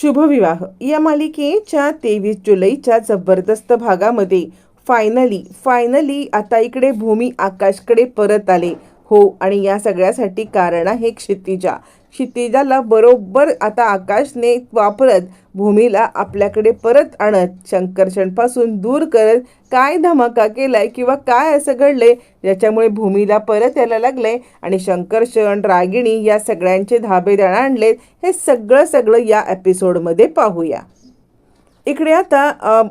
शुभविवाह. या मालिकेच्या तेवीस जुलैच्या जबरदस्त भागामध्ये फायनली फायनली आता इकडे भूमी आकाशकडे परत आले. हो आणि या सगळ्यासाठी कारण आहे क्षितिजा. क्षितिजाला बरोबर आता आकाशने वापरत भूमीला आपल्याकडे परत आणत. शंकर्षणपासून दूर करत काय धमाका केलाय किंवा काय असं घडलंय ज्याच्यामुळे भूमीला परत यायला लागलंय आणि शंकर्षण रागिणी या सगळ्यांचे धाबे दण आणलेत. हे सगळं सगळं या एपिसोडमध्ये पाहूया. इकडे आता अ,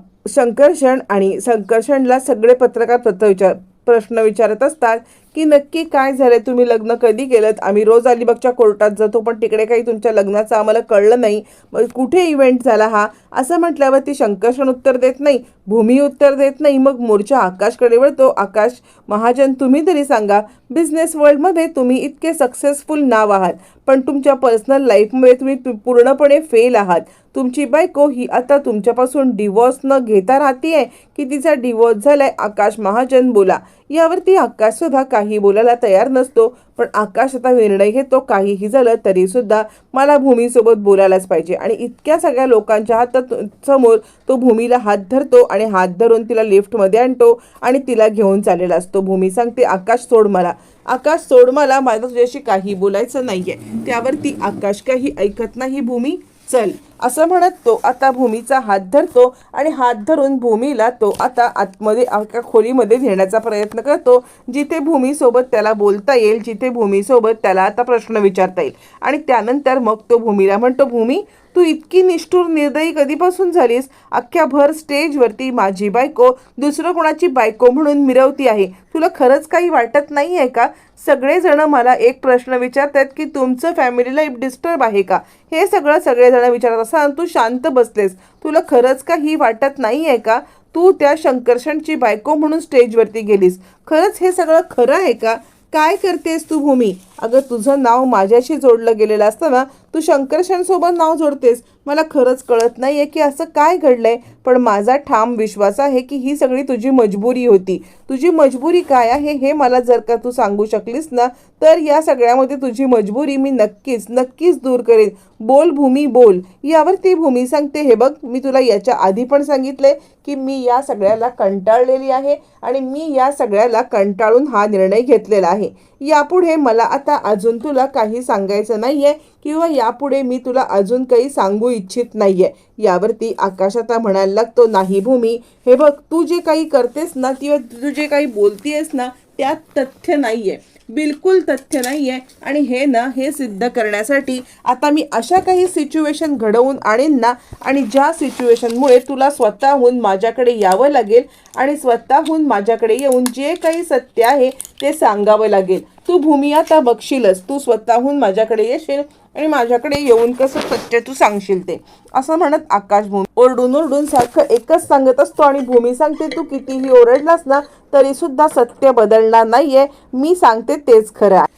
आणि शंकरशणला सगळे पत्रकार पत्र विचार प्रश्न विचारत असतात की नक्की काय झालंय? तुम्ही लग्न कधी केलं आम्ही रोज अलिबागच्या कोर्टात जातो पण तिकडे काही तुमच्या लग्नाचं आम्हाला कळलं नाही. मग कुठे इव्हेंट झाला हा? असं म्हटल्यावर ती शंकर्षण उत्तर देत नाही भूमी उत्तर देत नाही. मग मोर्चा आकाशकडे वळतो. आकाश महाजन तुम्ही तरी सांगा. बिझनेस वर्ल्डमध्ये तुम्ही इतके सक्सेसफुल नाव आहात पण तुमच्या पर्सनल लाईफमध्ये तुम्ही तु- पूर्णपणे फेल आहात. तुमची बायको ही आता तुमच्यापासून डिवॉर्स न घेता राहतीये. की तिचा डिवॉर्स झालाय? आकाश महाजन बोला. यावरती आकाश सुद्धा काही बोलायला तयार नसतो पण आकाश आता निर्णय घेतो काहीही झालं तरी सुद्धा मला भूमीसोबत बोलायलाच पाहिजे. आणि इतक्या सगळ्या लोकांच्या हातात समोर तो भूमीला हात धरतो आणि हात धरून तिला लिफ्टमध्ये आणतो आणि तिला घेऊन चाललेला असतो. भूमी सांगते आकाश सोड मला. आकाश सोड मला. माझं तुझ्याशी काही बोलायचं नाहीये. त्यावरती आकाश काही ऐकत नाही भूमी. चल असं म्हणत तो आता भूमीचा हात धरतो आणि हात धरून भूमीला तो आता आतमध्ये एका खोलीमध्ये नेण्याचा प्रयत्न करतो जिथे भूमीसोबत त्याला बोलता येईल जिथे भूमीसोबत त्याला आता प्रश्न विचारता येईल. आणि त्यानंतर मग तो भूमीला म्हणतो भूमी तू इतकी निष्ठुर निर्दयी कधीपासून झालीस? अख्ख्या भर स्टेजवरती माझी बायको दुसरं कोणाची बायको म्हणून मिरवती आहे. तुला खरंच काही वाटत नाही आहे का? सगळेजण मला एक प्रश्न विचारतात की तुमचं फॅमिली लाईफ डिस्टर्ब आहे का? हे सगळं सगळेजण विचारत असताना तू शांत बसलेस. तुला खरंच काही वाटत नाही आहे का? तू त्या शंकरशणची बायको म्हणून स्टेजवरती गेलीस. खरंच हे सगळं खरं आहे का? काय करतेस तू भूमी? अगं तुझं नाव माझ्याशी जोडलं गेलेलं असताना तू शंकरशनसोबत नाव जोडतेस. मला खरंच कळत नाही आहे की असं काय घडलंय पण माझा ठाम विश्वास आहे की ही सगळी तुझी मजबुरी होती. तुझी मजबुरी काय आहे हे मला जर का तू सांगू शकलीस ना तर या सगळ्यामध्ये तुझी मजबुरी मी नक्कीच नक्कीच दूर करेन. बोल भूमी बोल. यावर ती भूमी सांगते हे बघ मी तुला याच्या आधी पण सांगितलंय की मी या सगळ्याला कंटाळलेली आहे आणि मी या सगळ्याला कंटाळून हा निर्णय घेतलेला आहे. यापुढे मला आता आता अजून तुला काही सांगायचं नाही आहे किंवा यापुढे मी तुला अजून काही सांगू इच्छित नाही आहे यावरती आकाश आता म्हणायला लागतो नाही भूमी हे बघ तू जे काही करतेस ना किंवा तू जे काही बोलतेस ना त्यात तथ्य नाहीये. बिलकुल तथ्य नाही आहे आणि हे ना हे सिद्ध करण्यासाठी आता मी अशा काही सिच्युएशन घडवून आणेन ना आणि ज्या सिच्युएशनमुळे तुला स्वतःहून माझ्याकडे यावं लागेल आणि स्वतःहून माझ्याकडे येऊन जे काही सत्य आहे ते सांगावं लागेल. तू भूमी आता बघशीलच. तू स्वतःहून माझ्याकडे येशील आणि माझ्याकडे येऊन कसं सत्य तू सांगशील ते. असं म्हणत आकाश भूमी ओरडून ओरडून सारखं एकच सांगत असतो आणि भूमी सांगते तू कितीही ओरडलास ना तरी सुद्धा सत्य बदलणार नाहीये. मी सांगते तेच खरं आहे.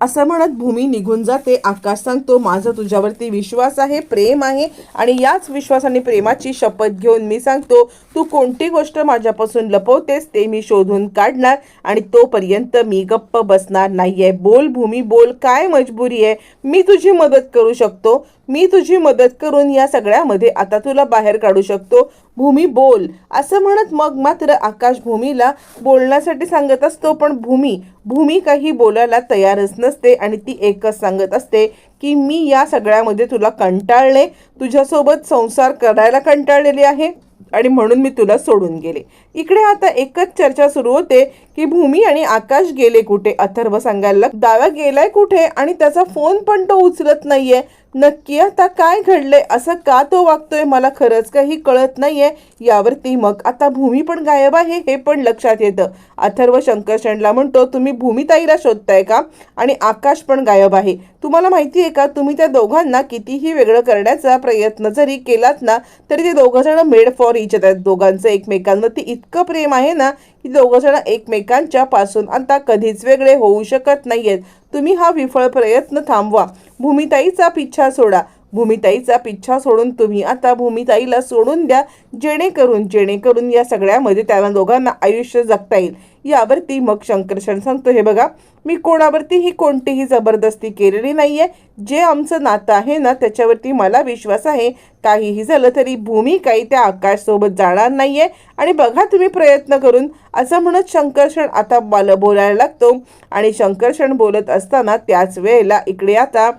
असं म्हणत भूमी निघून जाते. आकाश सांगतो माझा तुझ्यावरती विश्वास आहे प्रेम आहे आणि याच विश्वास आणि प्रेमाची शपथ घेऊन मी सांगतो तू कोणती गोष्ट माझ्यापासून लपवतेस ते मी शोधून काढणार आणि तोपर्यंत मी गप्प बसणार नाही आहे बोल भूमी बोल. काय मजबुरी आहे? मी तुझी मदत करू शकतो. मी तुझी मदत करून या सगळ्यामध्ये आता तुला बाहेर काढू शकतो. भूमी बोल. असं म्हणत मग मात्र आकाश भूमीला बोलण्यासाठी सांगत असतो पण भूमी भूमी काही बोलायला तयारच नसते आणि ती एकच सांगत असते की मी या सगळ्यामध्ये तुला कंटाळले तुझ्यासोबत संसार करायला कंटाळलेली आहे आणि म्हणून मी तुला सोडून गेले. इकडे आता एकच चर्चा सुरू होते की भूमी आणि आकाश गेले कुठे? अथर्व सांगायला दावा गेलाय कुठे? आणि त्याचा फोन पण तो उचलत नाहीये. नक्की आता काय घडलंय? असं का तो वागतोय? मला खरंच काही कळत नाहीये. यावरती मग आता भूमी पण गायब आहे हे पण लक्षात येतं. अथर्व शंकरशणला म्हणतो तुम्ही भूमिताईला शोधताय का? आणि आकाश पण गायब आहे. तुम्हाला माहिती आहे का? तुम्ही त्या दोघांना कितीही वेगळं करण्याचा प्रयत्न जरी केलात ना तरी ते दोघं जण मेड फॉर इच आहेत दोघांचं एकमेकांवरती इतकं प्रेम आहे ना की दोघं जण एकमेकांच्या पासून आता कधीच वेगळे होऊ शकत नाहीयेत. तुम्ही हा विफळ प्रयत्न थांबवा. भूमिताईचा पिच्छा सोडा. भूमिताईचा पिच्छा सोडून तुम्ही आता भूमिताईला सोडून द्या जेणेकरून जेणेकरून या सगळ्यामध्ये त्यांना दोघांना आयुष्य जगता येईल. यावरती मग शंकरशण सांगतो हे बघा मी कोणावरतीही कोणतीही जबरदस्ती केलेली नाही आहे जे आमचं नातं आहे ना त्याच्यावरती मला विश्वास आहे. काहीही झालं तरी भूमी काही त्या आकाशसोबत जाणार नाहीये. आणि बघा तुम्ही प्रयत्न करून. असं म्हणत शंकरषण आता मला बोलायला लागतो. आणि शंकरषण बोलत असताना त्याच वेळेला इकडे आता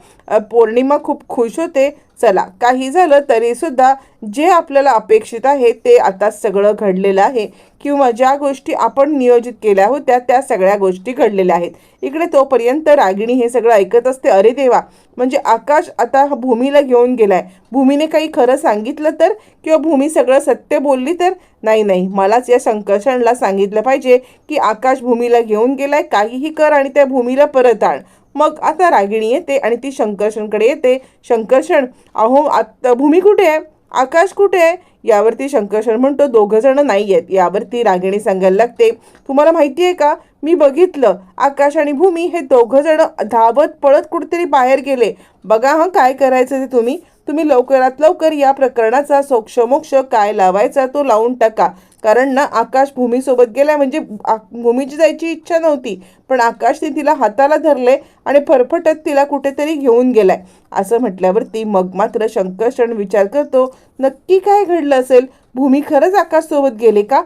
पौर्णिमा खूप खुश होते. चला काही झालं तरी सुद्धा जे आपल्याला अपेक्षित आहे ते आता सगळं घडलेलं आहे. किंवा ज्या गोष्टी आपण नियोजित केल्या होत्या त्या सगळ्या गोष्टी घडलेल्या आहेत. इकडे तोपर्यंत रागिणी हे सगळं ऐकत असते. अरे देवा म्हणजे आकाश आता भूमीला घेऊन गेलाय. भूमीने काही खरं सांगितलं तर? किंवा भूमी सगळं सत्य बोलली तर? नाही नाही. मलाच या संकर्षणला सांगितलं पाहिजे की आकाश भूमीला घेऊन गेलाय काहीही कर आणि त्या भूमीला परत आण. मग आता रागिणी येते आणि ती शंकर्षणकडे येते. शंकर्षण अहो आता भूमी कुठे आहे? आकाश कुठे आहे? यावरती शंकरशर म्हणतो दोघं जण नाही आहेत यावरती रागिणी सांगायला लागते तुम्हाला माहिती आहे का? मी बघितलं आकाश आणि भूमी हे दोघं जण धावत पळत कुठेतरी बाहेर गेले. बघा हं काय करायचं ते तुम्ही? तुम्ही लवकरात लवकर या प्रकरणाचा सोक्षमोक्ष काय लावायचा तो लावून टाका. कारण ना आकाश भूमीसोबत गेलाय म्हणजे आ- भूमीची जायची इच्छा नव्हती. पण आकाशने तिला हाताला धरले आणि फरफटत तिला कुठेतरी घेऊन गेलाय. असं म्हटल्यावरती मग मात्र शंकरषण विचार करतो नक्की काय घडलं असेल? भूमी खरंच आकाशसोबत गेले का?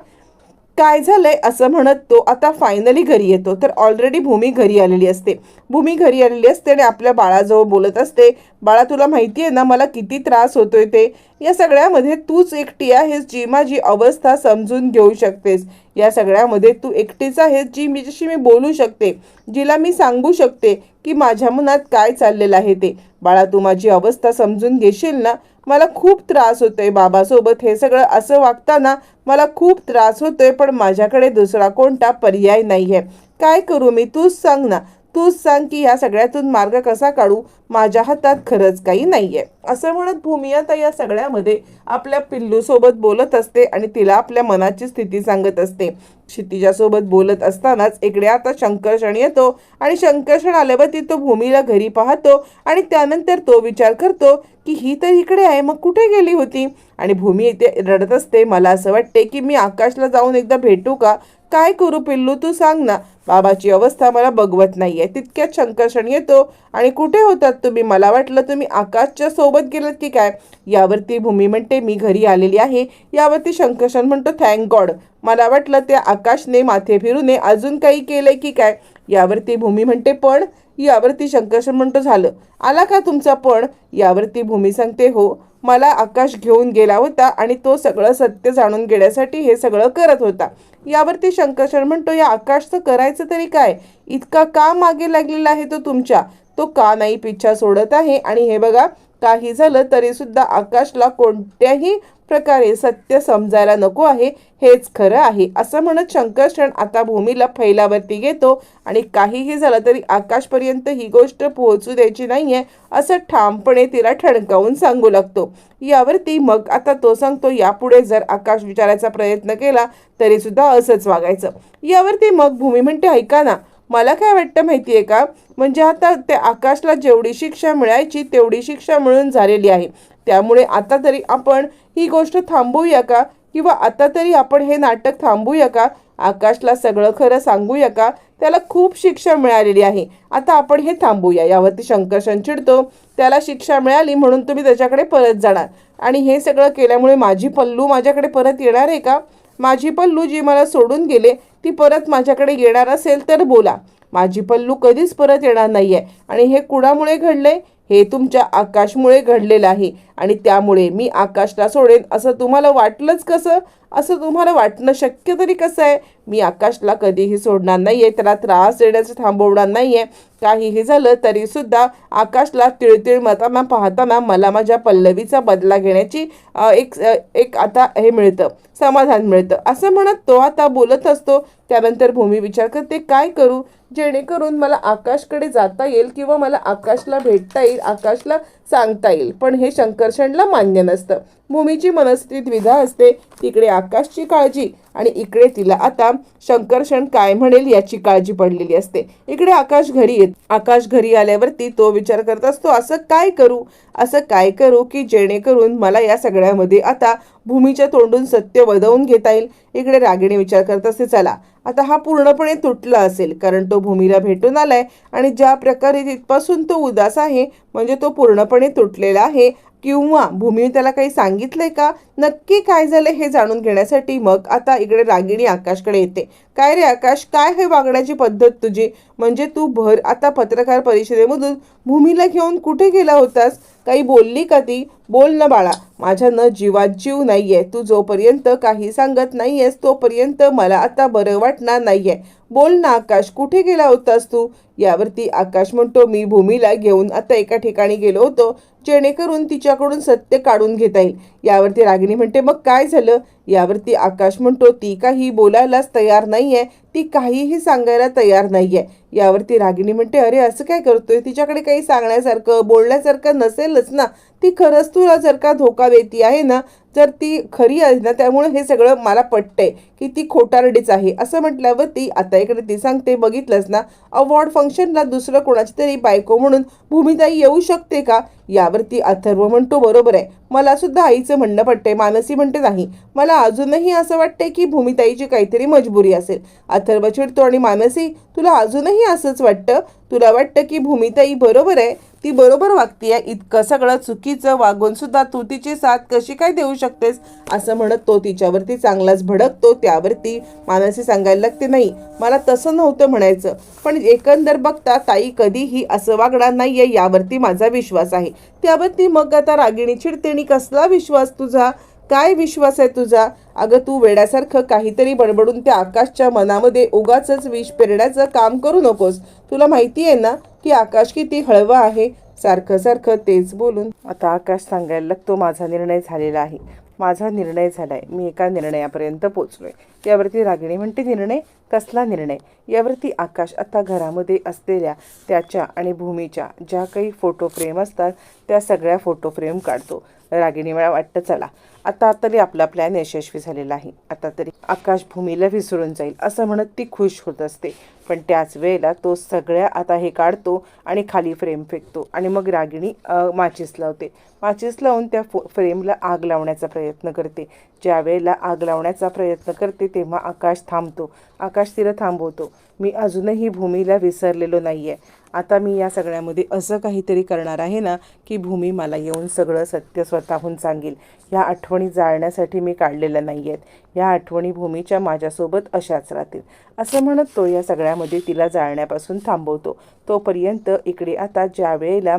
काय झालंय असं म्हणत तो आता फायनली घरी येतो. तर ऑलरेडी भूमी घरी आलेली असते. भूमी घरी आलेली असते आणि आपल्या बाळाजवळ बोलत असते. बाळा तुला माहिती आहे ना मला किती त्रास होतोय ते. या सगळ्यामध्ये तूच एकटी आहेस जी माझी अवस्था समजून घेऊ शकतेस. या सगळ्यामध्ये तू एकटीच आहेस जी मी मी बोलू शकते. जिला मी सांगू शकते की माझ्या मनात काय चाललेलं आहे ते. बाळा तू माझी अवस्था समजून घेशील ना मला खूप त्रास होतोय बाबासोबत. हे सगळं असं वागताना मला खूप त्रास होतोय पण माझ्याकडे दुसरा कोणता पर्याय नाही आहे काय करू मी? तूच सांग ना. तूच सांग की ह्या सगळ्यातून मार्ग कसा काढू? माझ्या हातात खरंच काही नाहीये. असं म्हणत भूमी आता या सगळ्यामध्ये आपल्या पिल्लूसोबत बोलत असते आणि तिला आपल्या मनाची स्थिती सांगत असते. क्षितिजासोबत बोलत असतानाच इकडे आता शंकरषण येतो आणि शंकरषण आल्यावरती तो भूमीला घरी पाहतो आणि त्यानंतर तो विचार करतो की ही तर इकडे आहे मग कुठे गेली होती? आणि भूमी इथे रडत असते. मला असं वाटते की मी आकाशला जाऊन एकदा भेटू का? काय करू पिल्लू? तू सांग ना. बाबाची अवस्था मला बघवत नाही आहे तितक्यात शंकर्षण येतो. आणि कुठे होतात तुम्ही? मला वाटलं तुम्ही आकाशच्या सोबत गेलात की काय? यावरती भूमी म्हणते मी घरी आलेली आहे. यावरती शंकर्षण म्हणतो थँक गॉड मला वाटलं त्या आकाशने माथे फिरूने अजून काही केलंय की काय? यावरती भूमी म्हणते पण. यावरती शंकर्षण म्हणतो झालं. आला का तुमचा पण? यावरती भूमी सांगते हो. मला आकाश घेऊन गेला होता आणि तो सगळं सत्य जाणून घेण्यासाठी हे सगळं करत होता. यावरती शंकरषण म्हणतो या आकाशचं करायचं तरी काय? इतका का मागे लागलेला आहे तो तुमच्या? तो का नाही पिच्छा सोडत आहे? आणि हे बघा काही झालं तरी सुद्धा आकाशला कोणत्याही प्रकारे सत्य समजायला नको आहे हेच खरं आहे. असं म्हणत शंकरषण आता भूमीला फैलावरती घेतो आणि काहीही झालं तरी आकाशपर्यंत ही गोष्ट पोहोचू द्यायची नाही आहे असं ठामपणे तिला ठणकावून सांगू लागतो. यावरती मग आता तो सांगतो यापुढे जर आकाश विचारायचा प्रयत्न केला तरीसुद्धा असंच वागायचं. यावरती मग भूमी म्हणते ऐका ना मला काय वाटतं माहिती आहे का? म्हणजे आता त्या आकाशला जेवढी शिक्षा मिळायची तेवढी शिक्षा मिळून झालेली आहे. त्यामुळे आता तरी आपण ही गोष्ट थांबवूया का? किंवा आता तरी आपण हे नाटक थांबवूया का? आकाशला सगळं खरं सांगूया का? त्याला खूप शिक्षा मिळालेली आहे. आता आपण हे थांबूया. यावरती शंकर चिडतो त्याला शिक्षा मिळाली म्हणून तुम्ही त्याच्याकडे परत जाणार. आणि हे सगळं केल्यामुळे माझी पल्लू माझ्याकडे परत येणार आहे का? माझी पल्लू जी मला सोडून गेले ती परत माझ्याकडे येणार असेल तर बोला. माझी पल्लू कधीच परत येणार नाहीये. आणि हे कुणामुळे घडलंय? हे तुमच्या आकाशमुळे घडलेलं आहे. आणि त्यामुळे मी आकाशला सोडेन असं तुम्हाला वाटलंच कसं? असं तुम्हाला वाटणं शक्य तरी कसं आहे? मी आकाशला कधीही सोडणार नाही आहे त्याला त्रास देण्याचं थांबवणार नाही आहे काहीही झालं तरीसुद्धा आकाशला तिळतिळ मताना पाहताना मला माझ्या पल्लवीचा बदला घेण्याची एक एक आता हे मिळतं समाधान मिळतं. असं म्हणत तो आता बोलत असतो. त्यानंतर भूमी विचार करते काय करू? जेणेकरून मला आकाशकडे जाता येईल किंवा मला आकाशला भेटता येईल आकाशला सांगता येईल. पण हे शंकरषणला मान्य नसतं. भूमीची मनस्थिती द्विधा असते. तिकडे आकाशची काळजी आणि इकडे तिला आता शंकरशण काय म्हणेल याची काळजी पडलेली असते. इकडे आकाश घरी येत आकाश घरी आल्यावरती तो विचार करत असतो असं काय करू? असं काय करू की जेणेकरून मला या सगळ्यामध्ये आता भूमीच्या तोंडून सत्य वदवून घेता येईल? इकडे रागिणी विचार करत असते चला आता हा पूर्णपणे तुटला असेल कारण तो भूमीला भेटून आलाय आणि ज्या प्रकारे तिथपासून तो उदास आहे म्हणजे तो पूर्णपणे तुटलेला आहे किंवा भूमीने त्याला काही सांगितलंय का? नक्की काय झालं हे जाणून घेण्यासाठी मग आता इकडे रागिणी आकाशकडे येते. काय रे आकाश? काय हे वागण्याची पद्धत तुझी? म्हणजे तू भर आता पत्रकार परिषदेमधून भूमीला घेऊन कुठे गेला होतास? काही बोलली का ती? बोल ना बाळा. माझ्या न जीवात जीव नाहीये. तू जोपर्यंत काही सांगत नाहीयेस तोपर्यंत मला आता बरं वाटणार नाहीये. बोल ना आकाश कुठे गेला होतास तू? यावरती आकाश म्हणतो मी भूमीला घेऊन आता एका ठिकाणी गेलो होतो जेणेकरून तिच्याकडून सत्य काढून घेता येईल. यावरती रागिणी म्हणते मग काय झालं? यावरती आकाश म्हणतो ती काही बोलायलाच तयार नाही आहे ती काहीही सांगायला तयार नाही आहे यावरती रागिणी म्हणते अरे असं काय करतोय? तिच्याकडे काही सांगण्यासारखं बोलण्यासारखं नसेलच ना. ती खरंच तुला जर का धोका देती आहे ना जर ती खरी आहे ना त्यामुळे हे सगळं मला पटतंय की ती खोटारडीच आहे. असं म्हटल्यावर ती आता इकडे ती सांगते बघितलंच ना अवॉर्ड फंक्शनला दुसरं कोणाची तरी बायको म्हणून भूमिताई येऊ शकते का? यावरती अथर्व म्हणतो बरोबर आहे. मला सुद्धा आईचं म्हणणं पटतंय मानसी म्हणते नाही. मला अजूनही असं वाटतंय की भूमिताईची काहीतरी मजबुरी असेल. अथर्व चिडतो आणि मानसी तुला अजूनही असंच वाटतं? तुला वाटतं की भूमिताई बरोबर आहे? ती बरोबर वागतीये? इतकं सगळं चुकीचं वागून सुद्धा तू तिची साथ कशी काय देऊ शकतेस असं म्हणत तो तिच्यावरती चांगलाच भडकतो त्यावरती मानसी सांगायला लागते नाही मला तसं नव्हतं म्हणायचं पण एकंदर बघता ताई कधीही असं वागणार नाहीये यावरती माझा विश्वास आहे. त्यावरती मग आता रागिणी चिडते कसला विश्वास तुझा? काय विश्वास आहे तुझा? अगं तू वेड्यासारखं काहीतरी बडबडून त्या आकाशच्या मनामध्ये उगाच विष पेरण्याचं काम करू नकोस. तुला माहिती आहे ना की आकाश किती हळवा आहे? सारखं सारखं तेच बोलून आता आकाश सांगायला लागतो माझा निर्णय झालेला आहे. माझा निर्णय झालाय. मी एका निर्णयापर्यंत पोचलोय. यावरती रागिणी म्हणते निर्णय कसला निर्णय? यावरती आकाश आता घरामध्ये असलेल्या त्याच्या आणि भूमीच्या ज्या काही फोटो फ्रेम असतात त्या सगळ्या फोटो फ्रेम काढतो. रागिणी मला वाटतं चला आता तरी आपला प्लॅन यशस्वी झालेला आहे. आता तरी आकाश भूमीला विसरून जाईल असं म्हणत ती खुश होत असते. पण त्याच वेळेला तो सगळ्या आता हे काढतो आणि खाली फ्रेम फेकतो. आणि मग रागिणी माचीस लावते. माचीस लावून त्या फो फ्रेमला आग लावण्याचा प्रयत्न करते. ज्या वेळेला आग लावण्याचा प्रयत्न करते तेव्हा आकाश थांबतो. आकाश तिला थांबवतो. मी अजूनही भूमीला विसरलेलो नाही आहे आता मी या सगळ्यामध्ये असं काहीतरी करणार आहे ना की भूमी मला येऊन सगळं सत्य स्वतःहून सांगेल. ह्या आठवणी जाळण्यासाठी मी काढलेल्या नाही आहेत ह्या आठवणी भूमीच्या माझ्यासोबत अशाच राहतील. असं म्हणत तो या सगळ्यामध्ये तिला जाळण्यापासून थांबवतो. तोपर्यंत इकडे आता ज्या वेळेला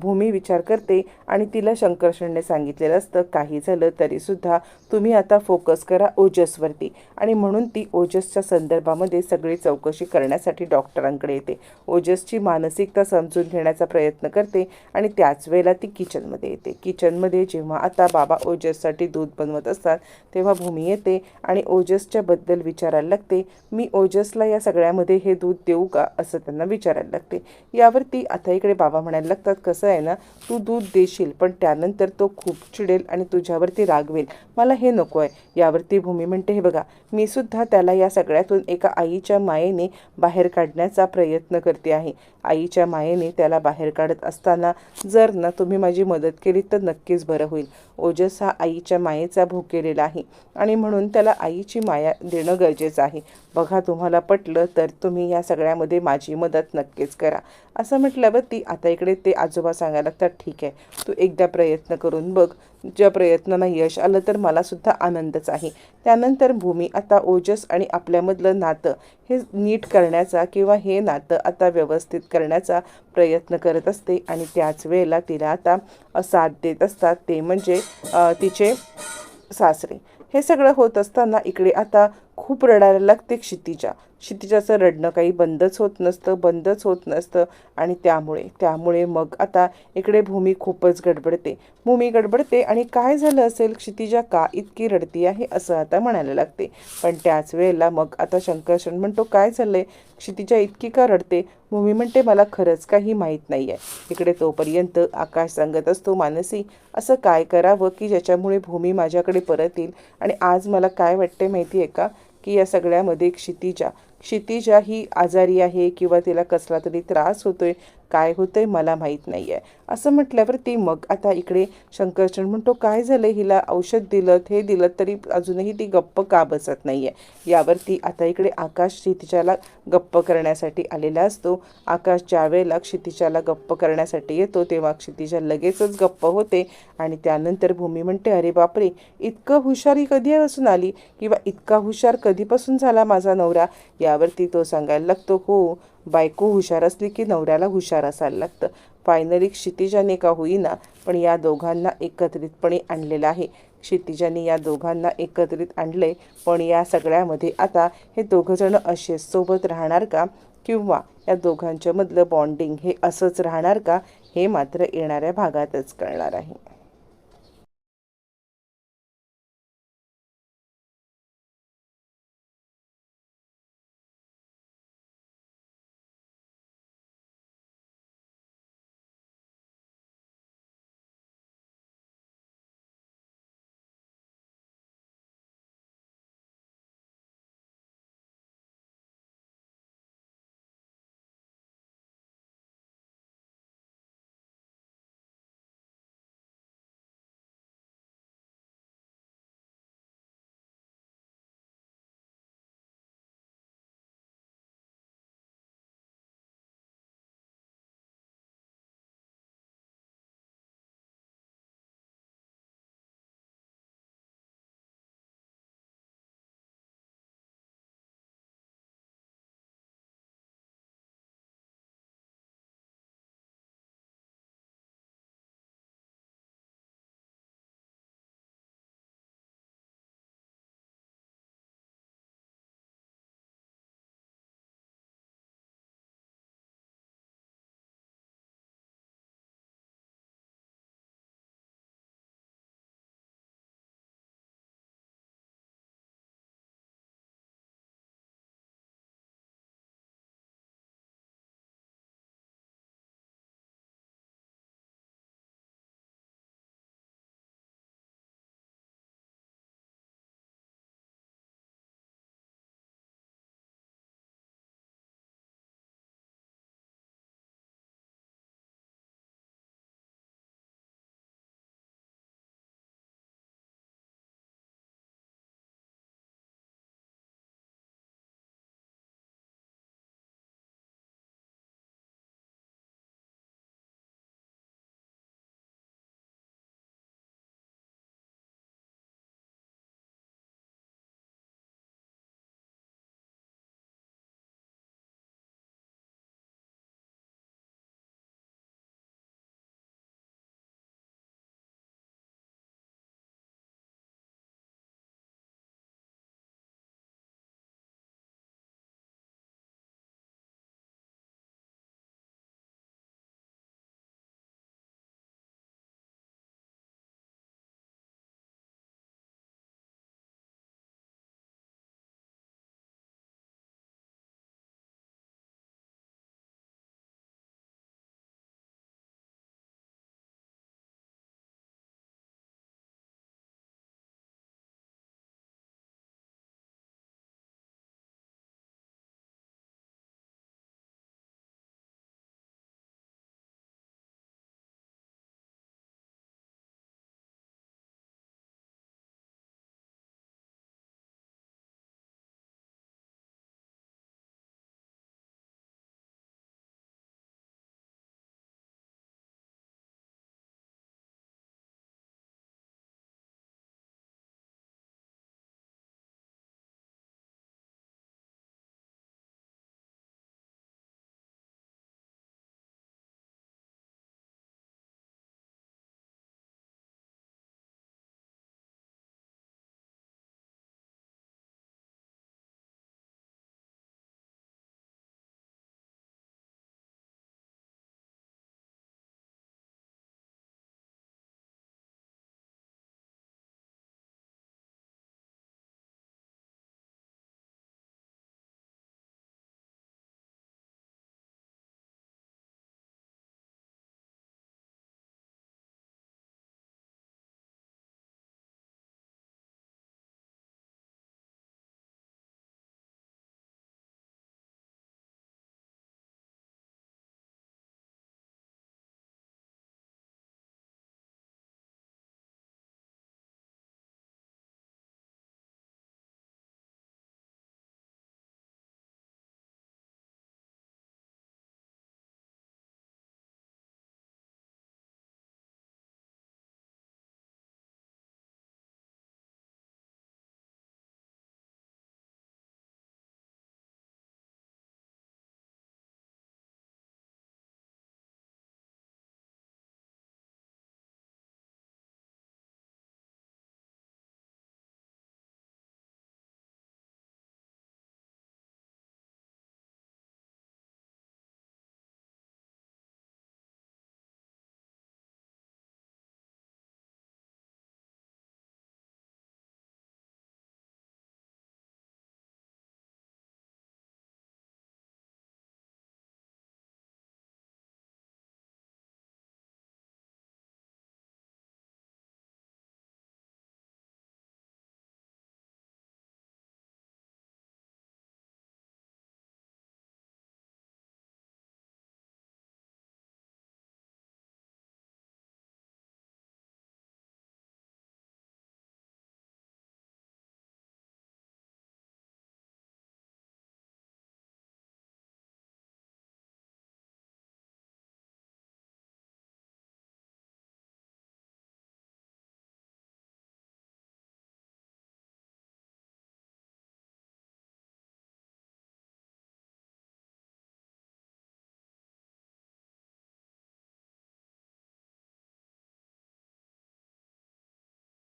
भूमी विचार करते आणि तिला शंकरशणने सांगितलेलं असतं काही झालं तरीसुद्धा तुम्ही आता फोकस करा ओजसवरती. आणि म्हणून ती ओजसच्या संदर्भामध्ये सगळी चौकशी करण्यासाठी डॉक्टरांकडे येते. ओजसची मानसिकता समजून घेण्याचा प्रयत्न करते आणि त्याच वेळेला ती किचनमध्ये येते. किचनमध्ये जेव्हा आता बाबा ओजससाठी दूध बनवत असतात तेव्हा भूमी येते आणि ओजसच्या बद्दल विचारायला लागते मी ओजसला या सगळ्यामध्ये हे दूध देऊ का? असं त्यांना विचारायला लागते. यावरती आता इकडे बाबा म्हणायला लागतात कसं आहे ना तू दूध देशील पण त्यानंतर तो खूप चिडेल आणि तुझ्यावरती रागवेल मला हे नको आहे यावरती भूमी म्हणते हे बघा मी सुद्धा त्याला या सगळ्यातून एका आईच्या मायेने बाहेर काढण्याचा प्रयत्न करते आहे. आईच्या मायेने त्याला बाहेर काढत असताना जर ना तुम्ही माझी मदत केली तर नक्कीच बरं होईल. ओजस हा आईच्या मायेचा भोकेलेला आहे आणि म्हणून त्याला आईची माया देणं गरजेचं आहे. बघा तुम्हाला पटलं तर तुम्ही या सगळ्यामध्ये माझी मदत नक्कीच करा. असं म्हटल्यावर ती आता इकडे ते आजोबा सांगायला लागतात ठीक आहे तू एकदा प्रयत्न करून बघ ज्या प्रयत्नांना यश आलं तर मला सुद्धा आनंदच आहे. त्यानंतर भूमी आता ओजस आणि आपल्यामधलं नातं हे नीट करण्याचा किंवा हे नातं आता व्यवस्थित करण्याचा प्रयत्न करत असते आणि त्याच वेळेला तिला आता साथ देत असतात. ते म्हणजे तिचे सासरे. हे सगळं होत असताना इकडे आता खूप रडायला लागते क्षितिजा. क्षितिजाचं रडणं काही बंदच होत नसतं बंदच होत नसतं. आणि त्यामुळे त्यामुळे मग आता इकडे भूमी खूपच गडबडते. भूमी गडबडते आणि काय झालं असेल? क्षितिजा का इतकी रडती आहे असं आता म्हणायला लागते. पण त्याच वेळेला मग आता शंकरशन म्हणतो काय झालं आहे क्षितिजा इतकी का रडते? भूमी म्हणते मला खरंच काही माहीत नाही आहे इकडे तोपर्यंत आकाश सांगत असतो मानसी असं काय करावं की ज्याच्यामुळे भूमी माझ्याकडे परत येईल आणि आज मला काय वाटते माहिती आहे का? की या सगळ्यामध्ये क्षितिजा. क्षितिजा ही आजारी आहे किंवा तिला कसला तरी त्रास होतोय काय होतंय मला माहीत नाही आहे असं म्हटल्यावरती मग आता इकडे शंकरचंद म्हणतो काय झालं हिला औषध दिलं हे दिलं तरी अजूनही ती गप्प का बसत नाही आहे यावरती आता इकडे आकाश क्षितिजाला गप्प करण्यासाठी आलेला असतो. आकाश ज्या वेळेला क्षितिजाला गप्प करण्यासाठी येतो तेव्हा क्षितिजा लगेचच गप्प होते आणि त्यानंतर भूमी म्हणते अरे बापरे इतकं हुशारी कधीपासून आली? किंवा इतका हुशार कधीपासून झाला माझा नवरा? यावरती तो सांगायला लागतो हो बायको हुशार असली की नवऱ्याला हुशार असायला लागतं. फायनली क्षितिजाने का होईना पण या दोघांना एकत्रितपणे आणलेलं आहे. क्षितिजाने या दोघांना एकत्रित आणले पण या सगळ्यामध्ये आता हे दोघंजणं असे सोबत राहणार का? किंवा या दोघांच्यामधलं बॉन्डिंग हे असंच राहणार का? हे मात्र येणाऱ्या भागातच कळणार आहे.